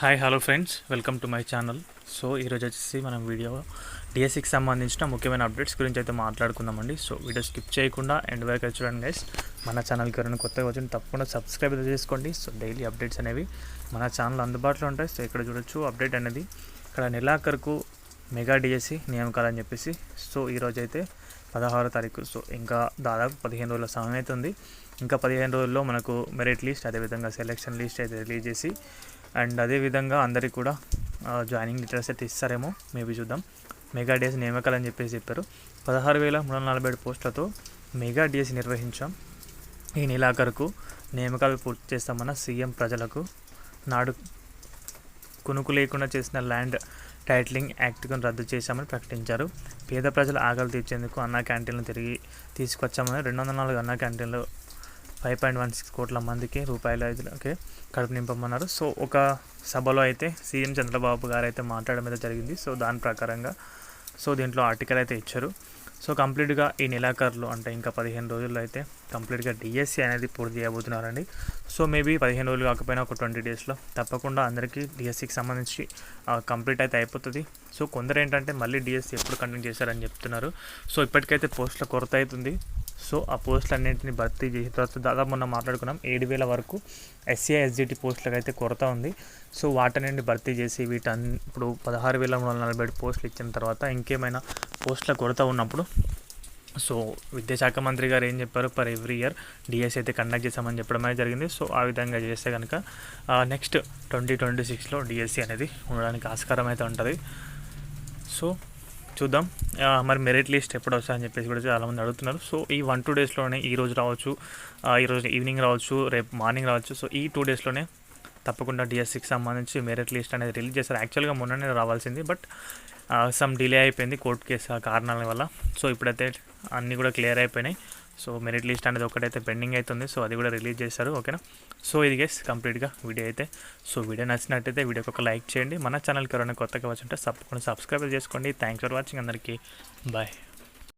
Hi hello friends welcome to my channel so ఈరోజు వచ్చేసి మనం వీడియో డిఎస్సికి సంబంధించిన ముఖ్యమైన అప్డేట్స్ గురించి అయితే మాట్లాడుకుందామండి. సో వీడియో స్కిప్ చేయకుండా ఎండ్ వరకు చూడండి గైస్ మన ఛానల్కి ఎవరైనా కొత్తగా వచ్చిన తప్పకుండా సబ్స్క్రైబ్ చేసుకోండి. సో డైలీ అప్డేట్స్ అనేవి మన ఛానల్ అందుబాటులో ఉంటాయి. సో ఇక్కడ చూడొచ్చు అప్డేట్ అనేది. ఇక్కడ నెలాఖరుకు మెగా డిఎస్సి నియామకాలు అని చెప్పేసి. సో ఈరోజు అయితే పదహారో తారీఖు. సో ఇంకా దాదాపు పదిహేను రోజుల సమయం అవుతుంది ఉంది ఇంకా పదిహేను రోజుల్లో మనకు మెరిట్ లిస్ట్ అదేవిధంగా సెలెక్షన్ లిస్ట్ అయితే రిలీజ్ చేసి అండ్ అదేవిధంగా అందరికీ కూడా జాయినింగ్ డీటెయిల్స్ అయితే ఇస్తారేమో మేబీ చూద్దాం. మెగా డేస్ నియామకాలు అని చెప్పేసి చెప్పారు. పదహారు వేల మూడు వందల నలభై ఏడు పోస్టులతో మెగా డిఎస్ నిర్వహించాం. ఈ నెలాఖరుకు నియామకాలు పూర్తి చేస్తామన్న సీఎం ప్రజలకు నాడు కొనుక్కు లేకుండా చేసిన ల్యాండ్ టైటిలింగ్ యాక్ట్ను రద్దు చేశామని ప్రకటించారు. పేద ప్రజల ఆకలి తీర్చేందుకు అన్నా క్యాంటీన్లు తిరిగి తీసుకొచ్చామని రెండు వందల నాలుగు అన్నా క్యాంటీన్లు ఫైవ్ పాయింట్ వన్ సిక్స్ కోట్ల మందికి రూపాయలు అయితే కడుపు నింపమన్నారు. సో ఒక సభలో అయితే సీఎం చంద్రబాబు గారు అయితే మాట్లాడడం అయితే జరిగింది. సో దాని ప్రకారంగా సో దీంట్లో ఆర్టికల్ అయితే ఇచ్చారు. సో కంప్లీట్గా ఈ నెలాఖరులో అంటే ఇంకా పదిహేను రోజుల్లో అయితే కంప్లీట్గా డిఎస్సి అనేది పూర్తి చేయబోతున్నారండి. సో మేబీ పదిహేను రోజులు కాకపోయినా ఒక ట్వంటీ డేస్లో తప్పకుండా అందరికీ డిఎస్సికి సంబంధించి కంప్లీట్ అయితే అయిపోతుంది. సో కొందరు ఏంటంటే మళ్ళీ డిఎస్సి ఎప్పుడు కంటిన్యూ చేశారని చెప్తున్నారు. సో ఇప్పటికైతే పోస్టుల కొరత అవుతుంది. సో ఆ పోస్టులు అన్నింటిని భర్తీ చేసిన తర్వాత దాదాపు మొన్న మాట్లాడుకున్నాం ఏడు వేల వరకు ఎస్సీఐ ఎస్జిటి పోస్టులకు అయితే కొరత ఉంది. సో వాటన్నింటిని భర్తీ చేసి వీటన్ని ఇప్పుడు పదహారు వేల మూడు వందల నలభై ఏడు పోస్టులు ఇచ్చిన తర్వాత ఇంకేమైనా పోస్టుల కొరత ఉన్నప్పుడు. సో విద్యాశాఖ మంత్రి గారు ఏం చెప్పారు? పర్ ఎవ్రీ ఇయర్ డిఎస్ అయితే కండక్ట్ చేసామని చెప్పడం అనేది జరిగింది. సో ఆ విధంగా చేస్తే కనుక నెక్స్ట్ ట్వంటీ ట్వంటీ సిక్స్లో డిఎస్సి అనేది ఉండడానికి ఆస్కారం అయితే ఉంటుంది. సో చూద్దాం. మరి మెరిట్ లిస్ట్ ఎప్పుడు వస్తాయని చెప్పేసి కూడా చాలామంది అడుగుతున్నారు. సో ఈ వన్ టూ డేస్లోనే ఈ రోజు రావచ్చు. ఈరోజు ఈవినింగ్ రావచ్చు రేపు మార్నింగ్ రావచ్చు. సో ఈ టూ డేస్లోనే తప్పకుండా డిఎస్సికి సంబంధించి మెరిట్ లిస్ట్ అనేది రిలీజ్ చేస్తారు యాక్చువల్గా మొన్ననే రావాల్సింది బట్ సమ్ డిలే అయిపోయింది కోర్టు కేసు కారణాల వల్ల. సో ఇప్పుడైతే అన్నీ కూడా క్లియర్ అయిపోయినాయి. సో మెరిట్ లిస్ట్ అనేది ఒకటైతే పెండింగ్ అవుతుంది సో అది కూడా రిలీజ్ చేశారు ఓకేనా సో ఇది గేస్ కంప్లీట్గా వీడియో అయితే. సో వీడియో నచ్చినట్టయితే వీడియోకి ఒక లైక్ చేయండి. మన ఛానల్కి ఎవరైనా కొత్తగా వచ్చి ఉంటే తప్పకుండా సబ్స్క్రైబ్ చేసుకోండి. థ్యాంక్స్ ఫర్ వాచింగ్ అందరికీ. బాయ్